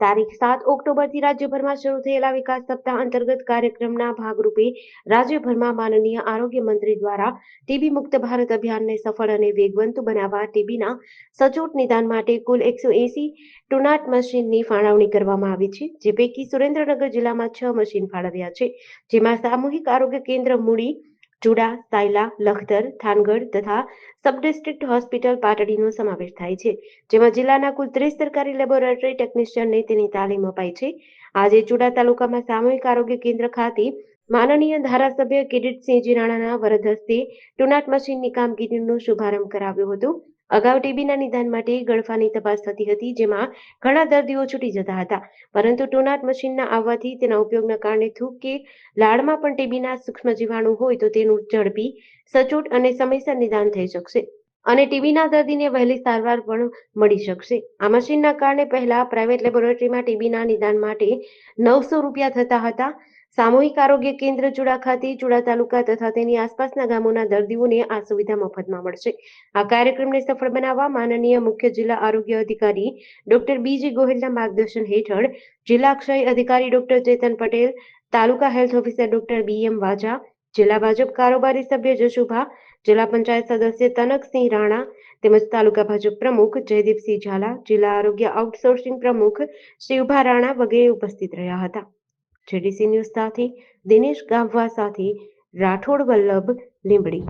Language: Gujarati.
તારીખ સાત ઓક્ટોબરથી રાજ્યભરમાં શરૂ થયેલા વિકાસ સપ્તાહ અંતર્ગત કાર્યક્રમના ભાગરૂપે રાજ્યભરમાં માનનીય આરોગ્ય મંત્રી દ્વારા ટીબી મુક્ત ભારત અભિયાનને સફળ અને વેગવંતુ બનાવવા ટીબીના સચોટ નિદાન માટે કુલ એકસો એસી ટુનાટ મશીનની ફાળવણી કરવામાં આવી છે, જે પૈકી સુરેન્દ્રનગર જિલ્લામાં છ મશીન ફાળવ્યા છે, જેમાં સામૂહિક આરોગ્ય કેન્દ્ર મૂડી ચુડા સાયલા લખતર, થાનગઢ તથા સબ ડિસ્ટ્રિક્ટ હોસ્પિટલ પાટડીનો સમાવેશ થાય છે, જેમાં જિલ્લાના કુલ ત્રીસ સરકારી લેબોરેટરી ટેકનિશિયનને તેની તાલીમ અપાઈ છે. આજે ચુડા તાલુકામાં સામૂહિક આરોગ્ય કેન્દ્ર ખાતે માનનીય ધારાસભ્ય કિરીટસિંહજી રાણાના વરદ હસ્તે ટુનાટ મશીનની કામગીરીનો શુભારંભ કરાવ્યો હતો. અગાઉ ટીબીના નિદાન માટે ગળફાની તપાસ થતી હતી, જેમાં ઘણા દર્દીઓ છૂટી જતા હતા. પરંતુ ટોનાટ મશીનના આવવાથી તેના ઉપયોગના કારણે થૂક કે લાળમાં પણ ટીબીના સૂક્ષ્મ જીવાણુ હોય તો તેનું ઝડપી, સચોટ અને સમયસર નિદાન થઈ શકશે. અને ટીબીના દર્દીને વહેલી સારવાર પણ મળી શકશે. આ મશીનના કારણે પહેલા પ્રાઇવેટ લેબોરેટરીમાં ટીબીના નિદાન માટે નવસો રૂપિયા થતા હતા. સામૂહિક આરોગ્ય કેન્દ્ર ચુડા ખાતે, ચુડા તાલુકા તથા તેની આસપાસના ગામોના દર્દીઓને આ સુવિધા મફતમાં મળશે. આ કાર્યક્રમને સફળ બનાવવા માનનીય મુખ્ય જિલ્લા આરોગ્ય અધિકારી ડોક્ટર બીજી ગોહિલના માર્ગદર્શન હેઠળ જિલ્લા ક્ષય અધિકારી doctor Chetan Patel, taluka health officer doctor B M Vaja, જિલ્લા ભાજપ કારોબારી સભ્ય જશુભા, જિલ્લા પંચાયત સદસ્ય તનકસિંહ રાણા તેમજ તાલુકા ભાજપ પ્રમુખ જયદીપસિંહ ઝાલા, જિલ્લા આરોગ્ય આઉટસોર્સિંગ પ્રમુખ શિવભા રાણા વગેરે ઉપસ્થિત રહ્યા હતા. જેડીસી ન્યૂઝ સાથે દિનેશ ગામવા સાથે રાઠોડ વલ્લભ લીંબડી.